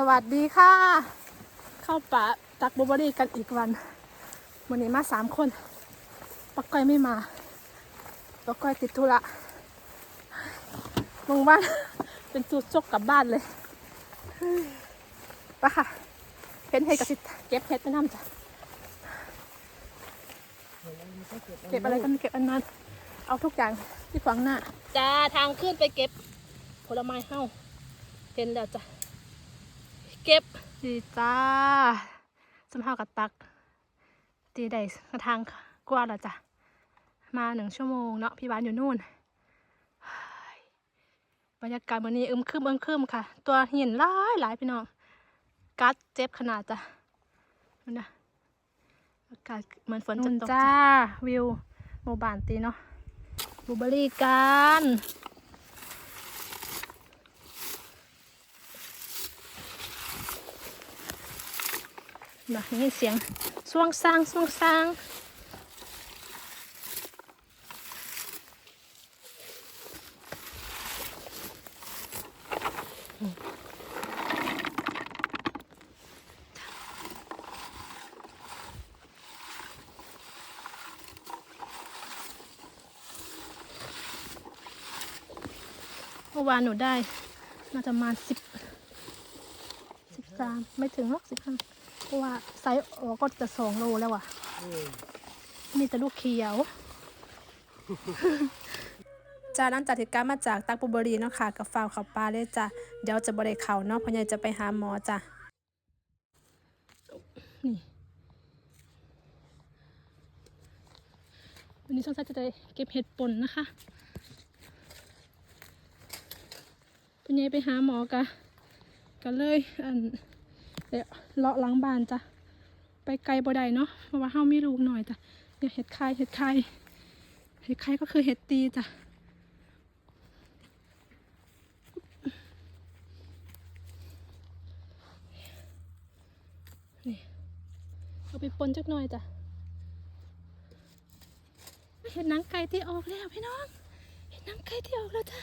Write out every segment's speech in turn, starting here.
สวัสดีค่ะ เข้าป่าตักบลูเบอรี่กันอีกวันวันนี้มาสามคนปักก้อยไม่มาปักก้อยติดธุระลงบ้านเป็นจุดจกกลับบ้านเลยไปค่ะเห็นเห็ดกับสิเก็บเห็ดไปน้ำจ้ะเก็บอะไรกันเก็บอันนั้นเอาทุกอย่างที่ขวางหน้าจ้าทางขึ้นไปเก็บผลไม้เฮ้าเห็นแล้วจ้ะ เก็บดีจ้าสมภากับตักตีได้กระทางกว่าแล้วจ้ะมาหนึ่งชั่วโมงเนาะพี่บ้านอยู่นู่นบรรยากาศวันนี้อึมครึมอึมครึมค่ะ ตัวหินหลายหลายพี่น้องกัดเจ็บขนาดจ้ะดูนะอากาศเหมือนฝนจะตกจ้าวิวหมู่บ้านตีเนาะบลูเบอร์รี่กัน นะได้ยินเสียงส่วงซางส่วงซางเมื่อวานหนูได้น่าจะมาสิบสิบสามไม่ถึงหรอกสิบห้า เพราะว่าไซส์ออกก็จะสองโลแล้วอะ มีแต่ลูกเขียวจ้าหลังจากที่กลับมาจากตักบุบรีเนาะค่ะกับฟาวเขาปลาเลยจ้ะเดี๋ยวจะบริเขาเนาะเพราะยังจะไปหาหมอจ้ะนี่วันนี้สงสัยจะได้เก็บเห็ดป่นนะคะเป็นไงไปหาหมอกะก็เลยอัน เดี๋ยวเลาะหล้างบ้านจ้ะไปไกลบ่ได้เนาะเพราะว่าเฮามีลูกหน่อยจ้ะเนี่ยเห็ดไข่เห็ดไข่เห็ดไข่ก็คือเห็ดตีจ้ะนี่เอาไปปนจักหน่อยจ้ะเห็นหนังไก่ที่ออกแล้วพี่น้อง เห็นหนังไก่ที่ออกแล้วจ้ะ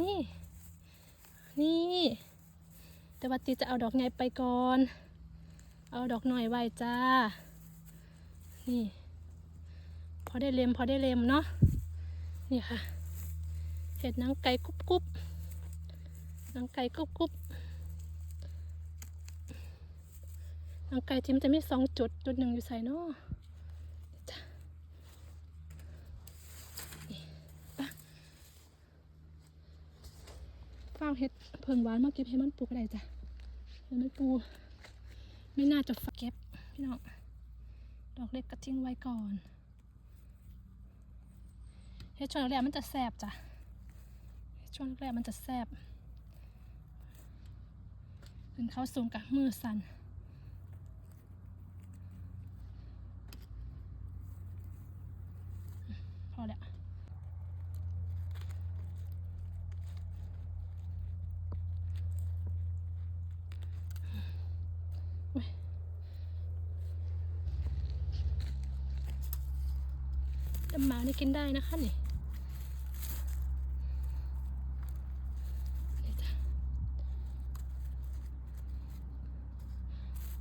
นี่ นี่ แต่ว่าตีจะเอาดอกใหญ่ไปก่อน เอาดอกหน่อยไว้จ้า นี่ พอได้เล็มพอได้เล็มเนาะ นี่ค่ะ เห็ดนังไก่กรุบกรุบนังไก่กรุบกรุบนังไก่ทิมจะมีสองจุด จุดหนึ่งอยู่ใส่เนาะจ้ะนี่ฟางเห็ด เพิ่งหวานมาเก็บให้มันปลูกอะไรจ้ะให้มันปู ไม่น่าจะฝักเก็บพี่น้องดอกเล็กก็ทิ้งไว้ก่อนเฮ็ดช่วงแรกมันจะแสบจ้ะเฮ็ดช่วงแรกมันจะแสบขึ้นเขาสูงกับมือสั่น พอแล้วอุ๊ย แต่หมานี่กินได้นะคะนี่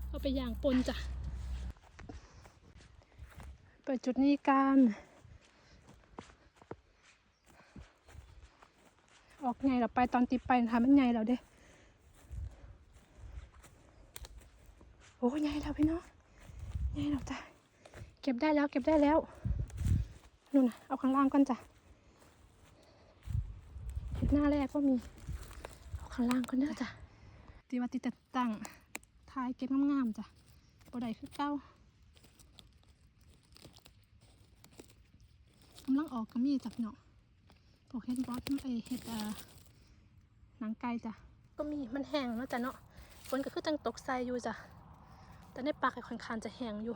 เอาไปย่างปนจ้ะเปิดจุดนี้กันออกไงเราไปตอนตีไปนะคะมันไงเราเด้โอ้ยไงเราพี่น้องไงเราจ้ะเก็บได้แล้วเก็บได้แล้ว นู่นนะเอาข้างล่างก่อนจ้ะเห็ดหน้าแรกก็มี เอาข้างล่างก่อนเด้อจ้ะตีว่าตีแต่ตั้งทายเก็บงามๆจ้ะบไดคือเก้ากำลังออกก็มีจ้ะพี่น้องพวกเห็ดบอสไอเห็ดหนังไก่จ้ะ ก็มีมันแห้งแล้วจ้ะเนาะฝนก็คือจังตกใส่อยู่จ้ะ แต่ในปากไอ้ค่อนข้างจะแห้งอยู่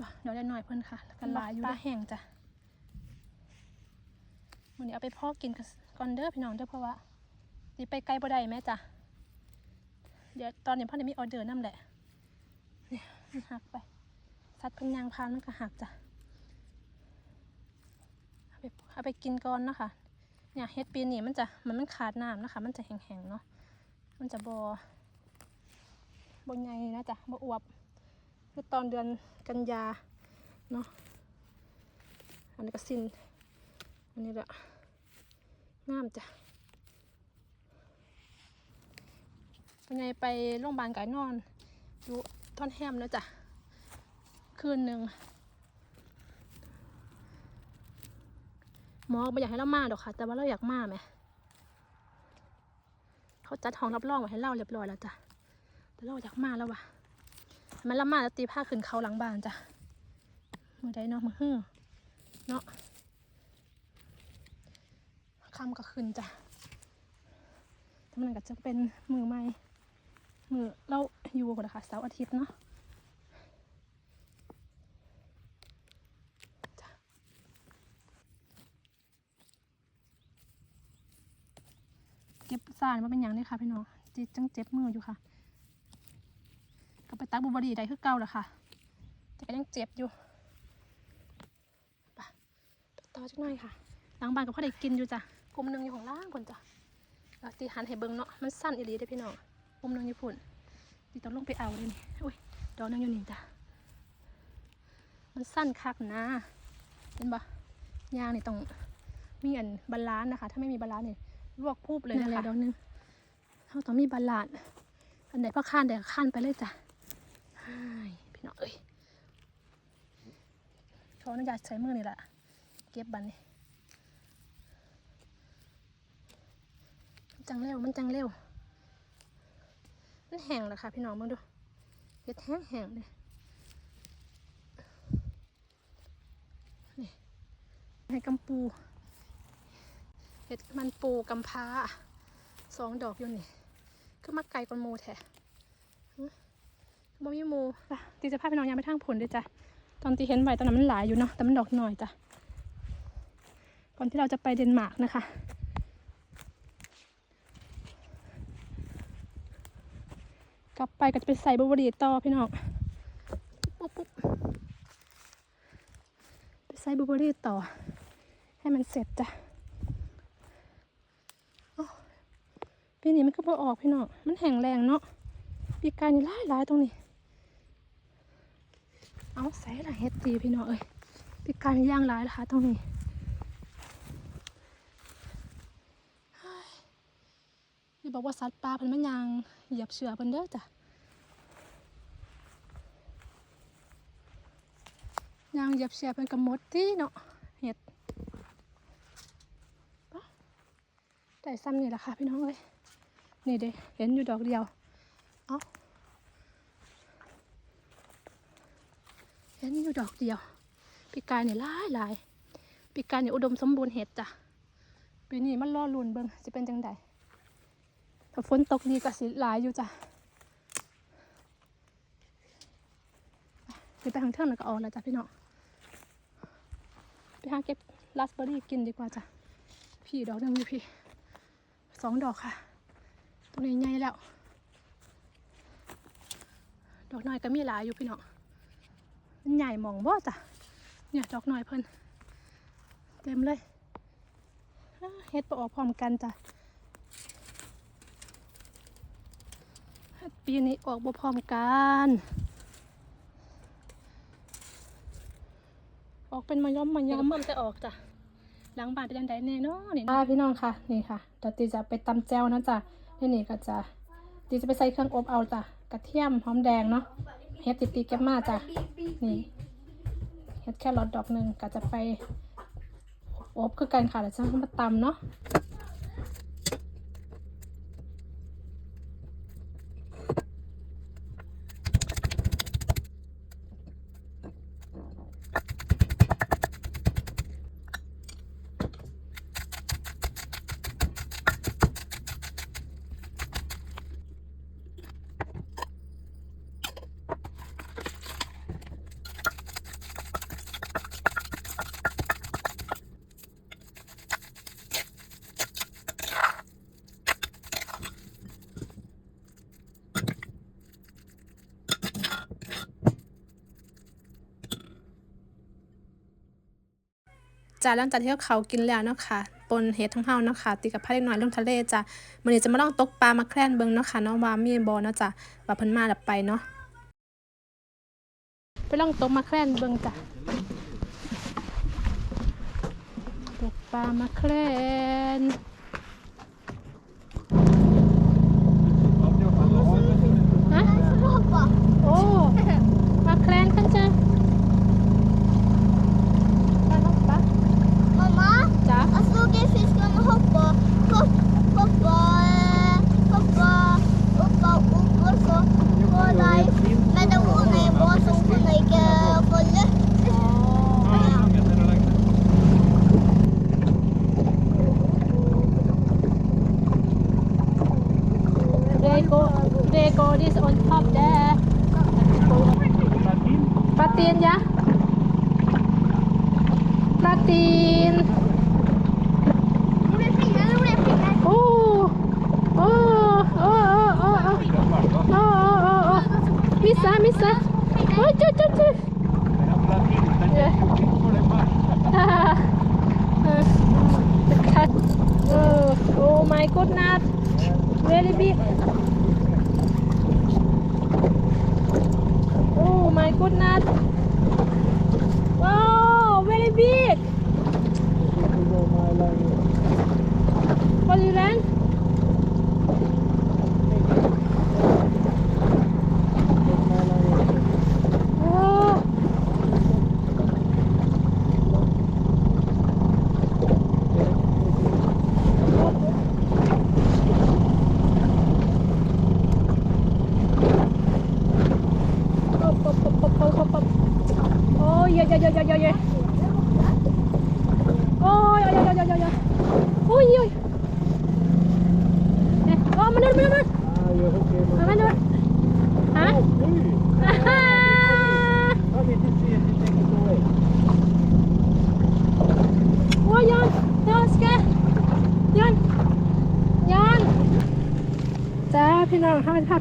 บ่เดี๋ยวได้หน่อยเพิ่นค่ะแล้วก็ลายอยู่ได้แห้งจ้ะวันนี้เอาไปพอกกินกันก่อนเด้อพี่น้องเด้อเพราะว่าสิไปไกลบ่ได้แม่จ้ะเดี๋ยวตอนนี้พ่อได้มีออเดอร์นั่นแหละเนี่ยมันหักไปซัดเพิ่นยางพานมันก็หักจ้ะเอาไปเอาไปกินก่อนเนาะคะเนี่ยเฮ็ดปีนี้มันจะมันมันขาดน้ำนะคะ มันจะแห้งๆเนาะมันจะบอบนใหญ่นะจ๊ะบอวบ คือตอนเดือนกันยาเนาะอันนี้ก็สิ้นอันนี้แหละงามจ้ะบนใหญ่ไปโรงพยาบาลไก่นอนอยู่ท่อนแฮมเนาะจ้ะ คืนหนึ่งหมอไม่อยากให้เรามาดอกค่ะ แต่ว่าเราอยากมาไหมเขาจัดห้องรับรองไว้ให้เราเรียบร้อยแล้วจ้ะแต่เราอยากมาแล้วว่ะ มันละมาแล้วตีผ้าขึ้นเขาหลังบ้านจ้ะมือใดเนาะมือฮื้อเนาะคำก็ขึ้นจ้ะแต่มันก็จะเป็นมือใหม่มือเราอยู่กันนะคะเสาร์อาทิตย์เนาะเก็บสารมาเป็นอย่างนี้ค่ะพี่น้องจิจังเจ็บมืออยู่ค่ะ ก็ไปตักบุบรีได้คือเก่าแหละค่ะ แต่ก็ยังเจ็บอยู่ไปต่อจักหน่อยค่ะหลังบ้านก็พอได้กินอยู่จ้ะกลุ่มหนึ่งอยู่ของล่างคนจ้ะเอาตีหันให้เบิ่งเนาะมันสั้นอีหลีได้อพี่น้องกลุ่มหนึ่งอยู่พุ่นตีต้องลงไปเอาเลยนี่อุ้ยดอกหนึงอยู่นี่จ้ะมันสั้นคักนะเห็นปะยางนี่ต้องมีอันบาลานซ์นะคะ ถ้าไม่มีบาลานซ์เนี่ยลวกพูบเลยนะคะดอกหนึงเราต้องมีบาลานซ์อันไหนพ่อข้านเดี๋ยวข้านไปเลยจ้ะใช่ พี่น้องเอ้ยขออนุญาตใช้มือนี่แหละ เก็บบันนี่จังเร็ว มันจังเร็ว มันแห้งแล้วค่ะ พี่น้องมาดูเห็ดแห้งแห้งเลยนี่ให้กำปู เห็ดมันปูกำพร้าสองดอกอยู่นี่ก็มาไกลกว่ามูแท้ บ่มีหมูป่ะตีจะพาไปนอนยามไปทางผลด้วยจ้ะตอนตีเห็นใบตอนนั้นมันหลายอยู่เนาะแต่มันดอกหน่อยจ้ะก่อนที่เราจะไปเดนมาร์กนะคะ กลับไปก็จะไปใส่บลูเบรีต่อพี่น้องปุ๊บปุ๊บไปใส่บลูเบรีต่อ ให้มันเสร็จจ้ะอ้าวปีนี้มันก็พอออกพี่น้องมันแห้งแรงเนาะปีกายนี่หลายลายๆตรงนี้ เอาใส่ละเฮ็ดตีพี่น้องเอ้ยปีกายนี่ย่างหลายนะคะตรงนี้ยี่บอกว่าสัตว์ป่าเพิ่นมันยางเหยียบเชือเพิ่นเด้อจ้ะยางเหยียบเชือเพิ่นก็หมดที่เนาะเฮ็ดปะได้ซ้ำนี่แหละค่ะพี่น้องเอ้ยนี่เด้เห็นอยู่ดอกเดียว เอา เห็นอยู่ดอกเดียว ปีกายเนี่ยหลายหลายปีกายเนี่ยอุดมสมบูรณ์เห็ดจ้ะปีนี้มันรอลุนเบิ่งจะเป็นจังใดถ้าฝนตกดีก็สิหลายอยู่จ้ะไปไปทางเทิงแล้วก็ออกแล้วจ้ะพี่น้องไปหาเก็บราสเบอร์รี่กินดีกว่าจ้ะพี่ดอกหนึงอยู่พี่สองดอกค่ะตัวนี้ใหญ่แล้ว ดอกน้อยก็มีหลายอยู่พี่น้อง มันใหญ่หมองบ่จ้ะเนี่ยดอกน้อยเพิ่นเต็มเลยอ้าเฮ็ดปออกพร้อมกันจ้ะเฮ็ดปีนี้ออกบ่พร้อมกันออกเป็นมะย้อมมะย้อมเพิ่มจะออกจ้ะหลังบ้านเป็นยังไงแน่เนอนนี่พี่น้องค่ะนี่ค่ะเดี๋ยวตีจะไปตำแจวนะจ้ะนี่นี่ก็จะตีจะไปใส่เครื่องอบเอาจ้ะกระเทียมหอมแดงเนาะ เฮ็ดติดตีเก็บมาจ้ะนี่เฮ็ดแค่รอดดอกหนึ่งก็จะไปอบคือกันค่ะแล้วจะมาตำเนาะ จ้าหลังจากที่เขากินแล้วเนาะค่ะปนเฮ็ดทั้งเฮาเนาะค่ะติกับพาเล็กน้อยลงทะเลจ้ะมื้อนี้จะมาลองตกปลามาแคล่นเบิ่งเนาะค่ะเนาะว่ามีบ่เนาะจ้ะว่าเพิ่นมาแล้วไปเนาะไปล่องตกมาแคล่นเบิ่งจ้ะตกปลามาแคล่นฮะ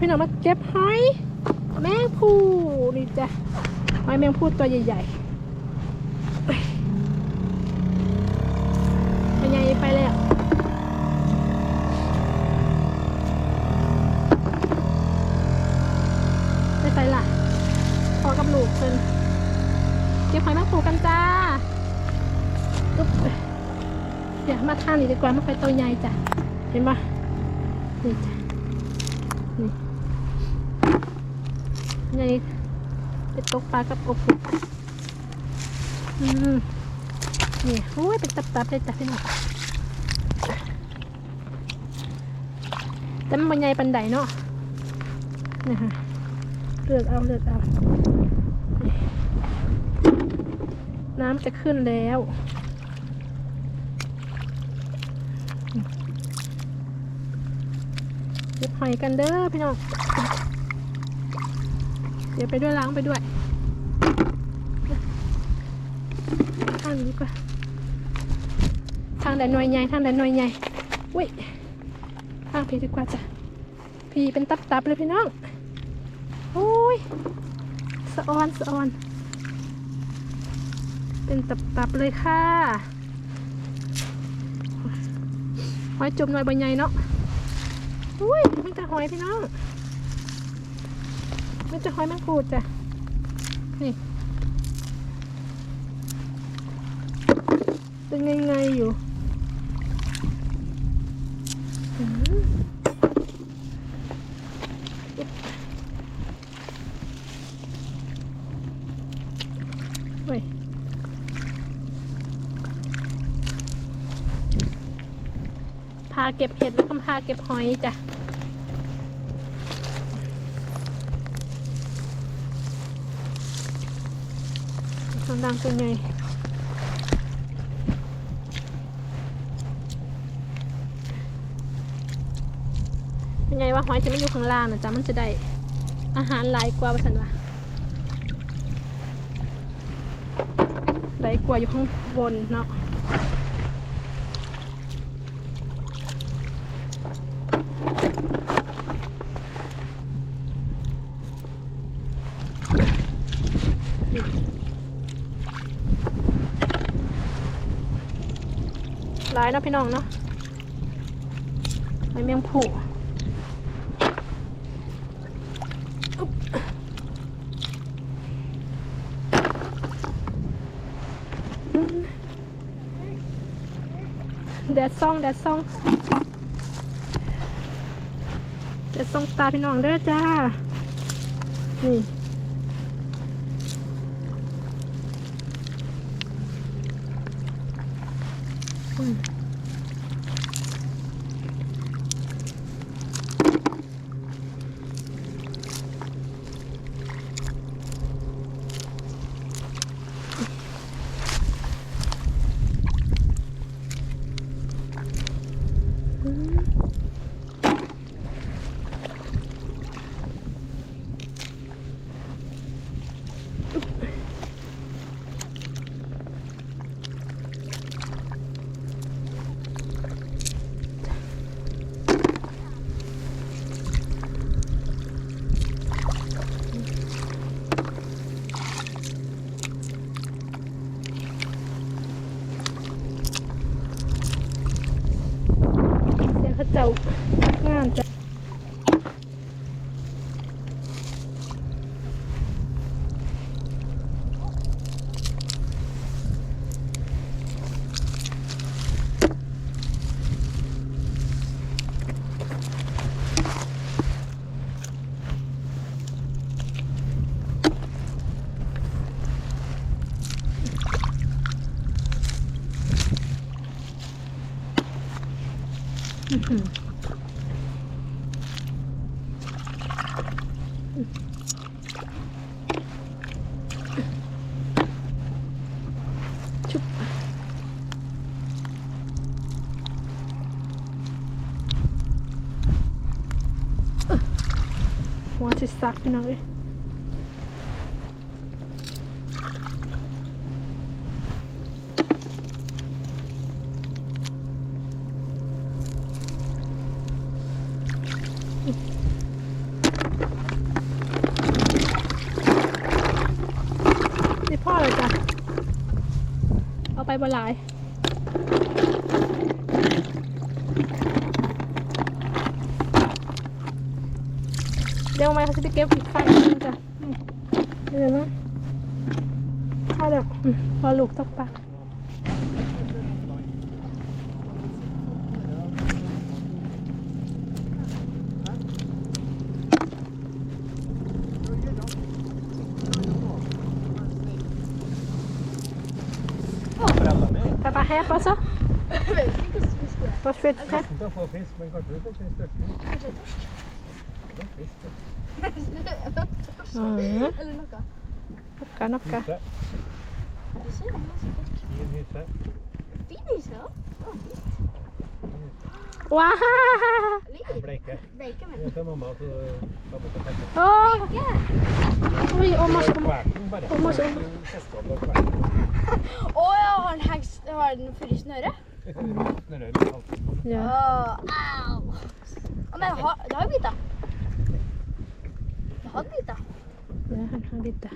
พี่น้องมาเก็บหอยแมงภูนี่จ้ะหอยแมงภูตัวใหญ่ๆเป็นไงไปแล้วไปใส่ละพอกับลูกเพิ่นเก็บหอยแมงภูกันจ้าอุ๊บเดี๋ยวมาท่านนี่ดีกว่ามาไปตัวใหญ่จ้ะเห็นปะนี่จ้ะ ไงไปตกปลากับอบอุ่นอืมนี่โอ้ยเป็นตับๆเลยจ้ะพี่น้องแต่มันบรรยายปันไดเนาะนี่ค่ะเลือกเอาเลือกเอา น้ำจะขึ้นแล้วเก็บหอยกันเด้อพี่น้อง ดี๋ยวไปด้วยล้างไปด้วยทางนี้กว่าทางแดนหน่วยใหญ่ทางแดนหน่วยใหญ่อุ้ยทางพี่ดีกว่าจ้ะพี่เป็นตับตับๆเลยพี่น้องโอ้ยสะออนสะออน เป็นตับตับๆเลยค่ะหอยจุ่มหน่อยใบใหญ่เนาะอุ้ยมันจะหอยพี่น้อง มันจะหอยแมงภูดจ้ะ นี่เป็นไงไงอยู่อืมเฮ้ยพาเก็บเห็ดแล้วก็พาเก็บหอยจ้ะ ทาง ดังเป็นไงเป็นไงว่าหอยจะไม่อยู่ข้างล่างนะจ๊ะมันจะได้อาหารหลายกว่าว่าสันวะหลายกว่าอยู่ข้างบนเนาะ หลายนะพี่น้องเนาะไอเมียงผุแดดซ่องแดดซ่องแดดซ่องตาพี่น้องเด้อจ้า นี่ อื หัวสิสักพี่น้องเอ้ยนี่พ่อเลยจ้ะ เอาไป บนหลายเดี๋ยวมาเขาจะไปเก็บอีกครั้งนึงจ้ะเดี๋ยวนะถ้าเดี๋ยวพอลูกตกปลาก her, Butter? Hvor fedt her? Mm. Oppgave, en oppgave. Fin hyse, da. Wow. Bleike. Bleike, men. Det er mamma som tar bort og tenker. Oi, og masse, og masse. Å oh, ja, har den hengst Har den fryst øre? Ja. Au. Oh, men ha, det har bitt, da. Det har bitt, da. Ja, han har bitt, da.